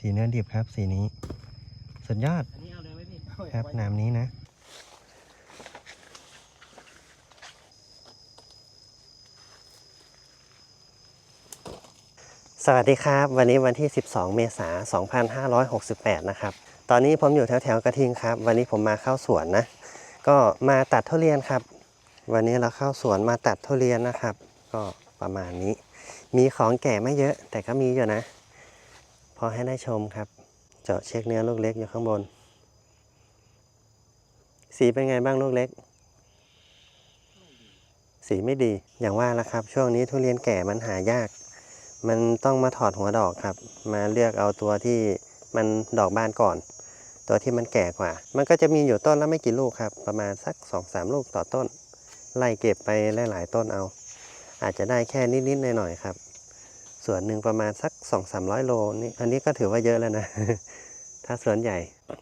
สีเนื้อดิบครับ สีนี้ สุดยอด อันนี้เอาเลยไหมพี่ครับน้ำนี้นะ สวัสดีครับ วันนี้วันที่ 12 เมษายน 2568 นะครับ ตอนนี้ผมอยู่แถวแถวๆกระทิงครับ วันนี้ผมมาเข้าสวนนะ ก็มาตัดทุเรียนครับ วันนี้เราเข้าสวนมาตัดทุเรียนนะครับ ก็ประมาณนี้ มีของแก่ไม่เยอะแต่ก็มีอยู่นะ พอให้ได้ชมครับ เจาะเช็คเนื้อลูกเล็กอยู่ข้างบน สีเป็นไงบ้างลูกเล็ก สีไม่ดีอย่างว่าละครับ ช่วงนี้ทุเรียนแก่มันหายาก มันต้องมาถอดหัวดอกครับ มาเลือกเอาตัวที่มันดอกบานก่อน ตัวที่มันแก่กว่า มันก็จะมีอยู่ต้นละไม่กี่ลูกครับ ประมาณสัก2อสลูกต่อต้น ไล่เก็บไปหลายๆต้นเอา อาจจะได้แค่นิดๆหน่อยๆครับ สวนหนึ่งประมาณสัก 2 3 0 0 โลนี่อันนี้ก็ถือว่าเยอะแล้วนะ ถ้าสวนใหญ่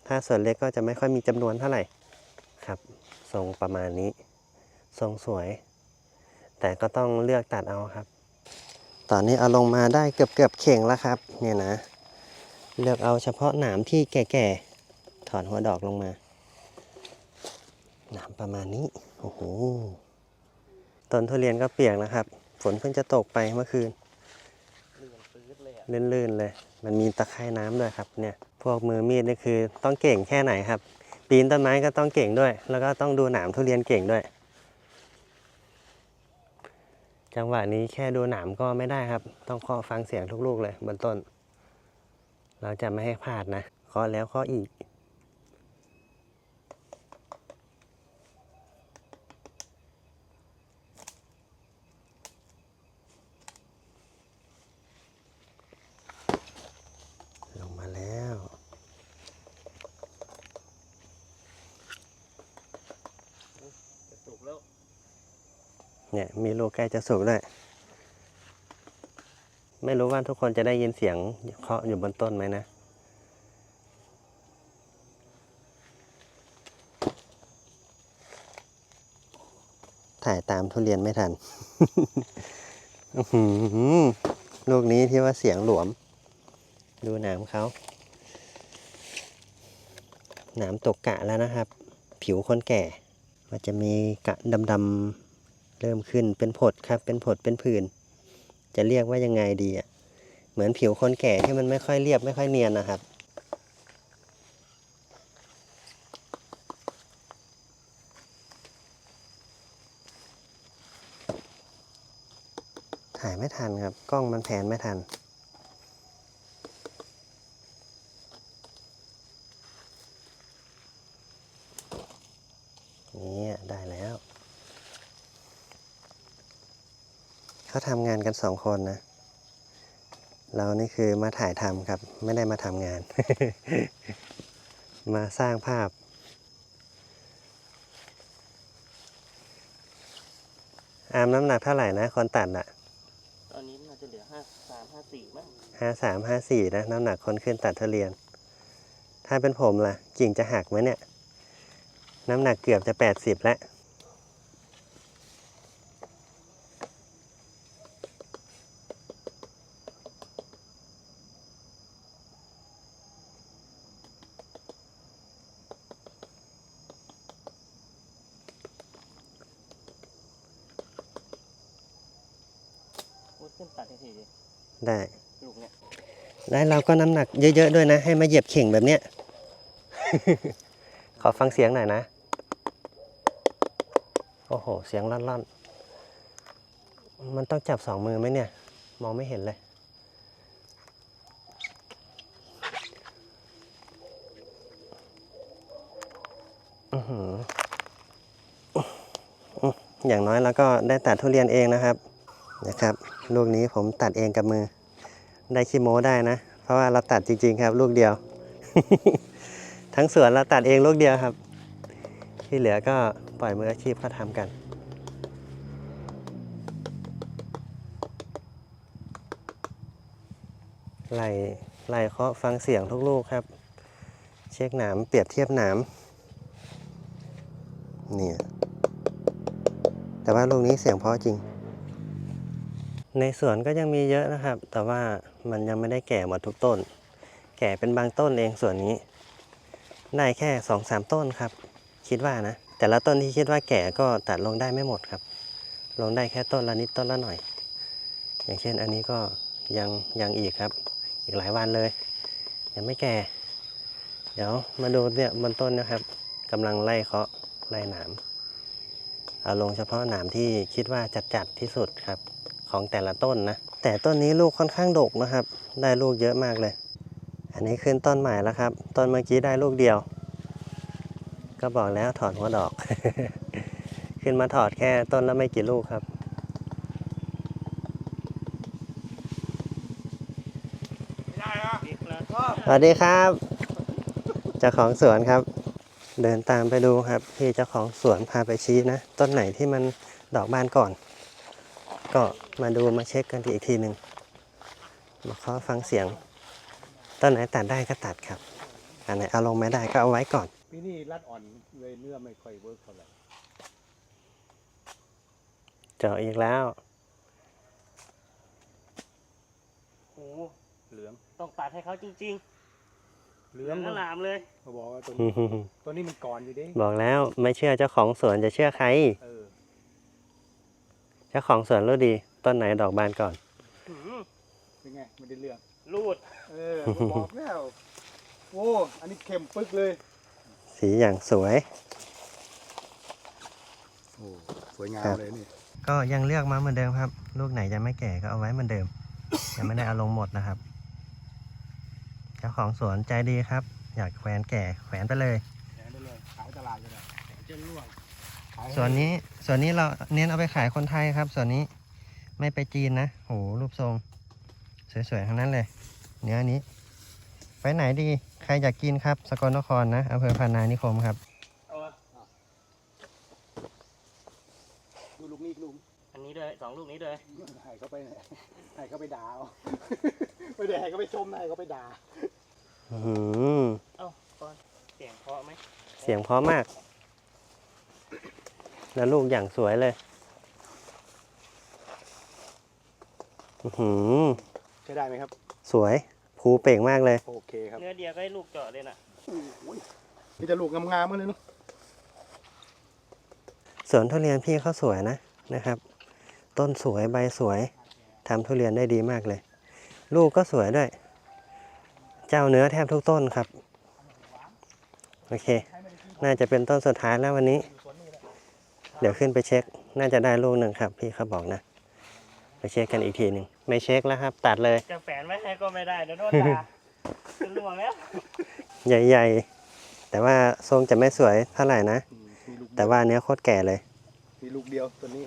ถ้าสวนเล็กก็จะไม่ค่อยมีจำนวนเท่าไหร่ครับ ทรงประมาณนี้ ทรงสวย แต่ก็ต้องเลือกตัดเอาครับ ตอนนี้เอาลงมาได้เกือบเกือบเข่งแล้วครับ เนี่ยนะ เลือกเอาเฉพาะหนามที่แก่ๆ ถอนหัวดอกลงมา หนามประมาณนี้ โอ้โห ต้นทุเรียนก็เปียกนะครับ ฝนเพิ่งจะตกไปเมื่อคืน ลยอะลื่นๆเลย มันมีตะไคร่น้ำด้วยครับเนี่ยพวกมือมีดนี่คือต้องเก่งแค่ไหนครับ ปีนต้นไม้ก็ต้องเก่งด้วย แล้วก็ต้องดูหนามทุเรียนเก่งด้วย จังหวะนี้แค่ดูหนามก็ไม่ได้ครับ ต้องเคาะฟังเสียงทุกลูกเลยบนต้น เราจะไม่ให้พลาดนะเคาะแล้วเคาะอีก ลงมาแล้ว จะสุกแล้ว เนี่ยมีลูกใกล้จะสุกด้วยไม่รู้ว่าทุกคนจะได้ยินเสียงเคาะอยู่บนต้นไหมนะ ถ่ายตามทุเรียนไม่ทัน ลูกนี้ที่ว่าเสียงหลวม ดูหนามเขาหนามตกกะแล้วนะครับ ผิวคนแก่ มันจะมีกะดำๆ เริ่มขึ้นเป็นผดครับเป็นผดเป็นผื่นจะเรียกว่ายังไงดีอะเหมือนผิวคนแก่ที่มันไม่ค่อยเรียบไม่ค่อยเนียนนะครับถ่ายไม่ทันครับ กล้องมันแผนไม่ทันได้แล้ว เขาทำงานกันสองคนนะ เรานี่คือมาถ่ายทำครับ ไม่ได้มาทำงาน มาสร้างภาพ อามน้ำหนักเท่าไหร่นะ คนตัดอะตอนนี้น่าจะเหลือห้าสามห้าสี่มั้งห้าสามห้าสี่นะ น้ำหนักคนขึ้นตัดทุเรียน ถ้าเป็นผมล่ะ กิ่งจะหักไหมเนี่ย น้ำหนักเกือบจะแปดสิบแล้ว ตัดทันทีดิได้ ลูกเนี่ยแล้วเราก็น้ำหนักเยอะๆด้วยนะ ให้มาเหยียบเข่งแบบเนี้ย ขอฟังเสียงหน่อยนะ โอ้โห เสียงลั่นๆ มันต้องจับสองมือไหมเนี่ย มองไม่เห็นเลย อื้อหืออื้ออย่างน้อยเราก็ได้ตัดทุเรียนเองนะครับ นะครับ ลูกนี้ผมตัดเองกับมือ ได้ขี้โม้ได้นะ เพราะว่าเราตัดจริง ๆ ครับ ลูกเดียว ทั้งสวนเราตัดเองลูกเดียวครับ ที่เหลือก็ปล่อยมืออาชีพเขาทำกันไล่ไล่เคาะฟังเสียงทุกลูกครับ เช็คหนามเปรียบเทียบหนามเนี่ยแต่ว่าลูกนี้เสียงเพราะจริง ในสวนก็ยังมีเยอะนะครับ แต่ว่ามันยังไม่ได้แก่หมดทุกต้น แก่เป็นบางต้นเองส่วนนี้ ได้แค่สองสามต้นครับ คิดว่านะ แต่ละต้นที่คิดว่าแก่ก็ตัดลงได้ไม่หมดครับ ลงได้แค่ต้นละนิดต้นละหน่อย อย่างเช่นอันนี้ก็ยังยังอีกครับ อีกหลายวันเลย ยังไม่แก่ เดี๋ยวมาดูเนี่ยบนต้นนะครับกำลังไล่เคาะไล่หนามเอาลงเฉพาะหนามที่คิดว่าจัดจัดที่สุดครับ ของแต่ละต้นนะ แต่ต้นนี้ลูกค่อนข้างดกนะครับ ได้ลูกเยอะมากเลย อันนี้ขึ้นต้นใหม่แล้วครับ ต้นเมื่อกี้ได้ลูกเดียว ก็บอกแล้วถอดหัวดอก ขึ้นมาถอดแค่ต้นละไม่กี่ลูกครับ สวัสดีครับ เจ้าของสวนครับ เดินตามไปดูครับ พี่เจ้าของสวนพาไปชี้นะ ต้นไหนที่มันดอกบานก่อน ก็มาดูมาเช็คกันอีกทีหนึ่งมาขอฟังเสียงต้นไหนตัดได้ก็ตัดครับอันไหนเอาลงไม่ได้ก็เอาไว้ก่อนปีนี้รัดอ่อนเลยเนื้อไม่ค่อยเวิร์กเท่าไหร่เจาะอีกแล้วโอ้โหเหลืองต้องตัดให้เขาจริงเหๆลืเหอลืองงอลามเลยเขาบอกว่าตัวนี้ตัวนี้มันก่อนอยู่ดิบอกแล้วไม่เชื่อเจ้าของสวนจะเชื่อใคร เออ เจ้าของสวนรู้ดี ต้นไหนดอกบานก่อนหืมเป็นไงไม่ได้เรื่องรูด เออผมบอกแล้วโอ้อันนี้เข้มปึ๊กเลยสีอย่างสวย โอ้สวยงามครับเลยนี่ก็ยังเลือกมาเหมือนเดิมครับ ลูกไหนยังไม่แก่ก็เอาไว้เหมือนเดิม ยังไม่ได้เอาลงหมดนะครับ เจ้าของสวนใจดีครับ อยากแขวนแก่แขวนไปเลยแขนได้เลยขายตลาดก็ได้จะร่วงขายให้ ส่วนนี้ส่วนนี้เราเน้นเอาไปขายคนไทยครับ ส่วนนี้ไม่ไปจีนนะโหรูปทรง สวยๆทั้งนั้นเลย เนื้อนี้ ไปไหนดี ใครอยากกินครับ สกลนครนะอำเภอพานานิคมครับเอาวะดูลูกนี้อีกลูกอันนี้ด้วยสองลูกนี้ด้วยให้เขาไปให้เขาไปด่าเอาไม่ได้ให้เขาไปชมนะให้เขาไปด่าอื้อหือเอ้าก่อนเสียงเพราะไหมเสียงเพราะมาก แล้วลูกอย่างสวยเลยอื้อหือใช้ได้ไหมครับ สวยภูเป่งมากเลย โอเคครับเนื้อเดียวก็ให้ลูกเจาะเลยน่ะโอ้ยมีแต่ลูกงามๆกันเลยเนาะสวนทุเรียนพี่เขาสวยนะนะครับ ต้นสวยใบสวยทำทุเรียนได้ดีมากเลย ลูกก็สวยด้วย เจ้าเนื้อแทบทุกต้นครับ โอเค น่าจะเป็นต้นสุดท้ายแล้ววันนี้ เดี๋ยวขึ้นไปเช็ค น่าจะได้ลูกหนึ่งครับ พี่เขาบอกนะ ไปเช็คกันอีกทีหนึ่งไม่เช็คแล้วครับ ตัดเลย จะแฝนไว้ให้ก็ไม่ได้เดี๋ยวโดนด่าจะร่วงแล้วใหญ่ๆ แต่ว่าทรงจะไม่สวยเท่าไหร่นะอืมมีลูกแต่ว่าเนื้อโคตรแก่เลย มีลูกเดียวตัวนี้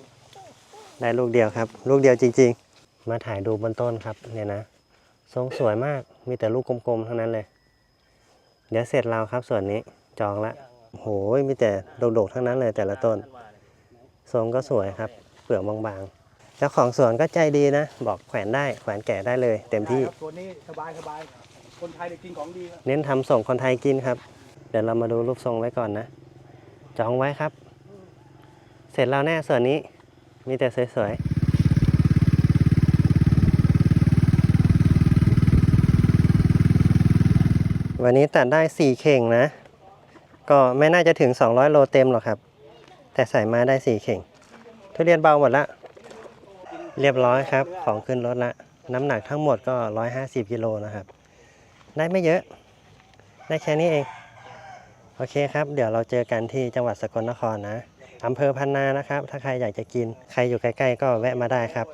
ได้ลูกเดียวครับ ลูกเดียวจริง ๆ มาถ่ายดูบนต้นครับเนี่ยนะ ทรงสวยมาก มีแต่ลูกกลมๆทั้งนั้นเลย เดี๋ยวเสร็จเราครับส่วนนี้จองละโหยมีแต่ดกๆทั้งนั้นเลยแต่ละต้น ทรงก็สวยครับ เปลือกบางๆเจ้าของสวนก็ใจดีนะ บอกแขวนได้แขวนแก่ได้เลย เต็มที่ได้ครับตัวนี้สบายสบายคนไทยได้กินของดีครับเน้นทำส่งคนไทยกินครับ เดี๋ยวเรามาดูรูปทรงไว้ก่อนนะ จองไว้ครับ เสร็จแล้วแน่ส่วนนี้มีแต่สวยๆวันนี้ตัดได้ 4 เข่งนะ ก็ไม่น่าจะถึง 200 โลเต็มหรอกครับ แต่ใส่มาได้สี่เข่ง ทุเรียนเบาหมดละ เรียบร้อยครับ ของขึ้นรถละ น้ำหนักทั้งหมดก็ 150กิโลนะครับ ได้ไม่เยอะ ได้แค่นี้เอง โอเคครับ เดี๋ยวเราเจอกันที่จังหวัดสกลนครนะอำเภอพันนานะครับ ถ้าใครอยากจะกิน ใครอยู่ใกล้ ๆ ก็แวะมาได้ครับ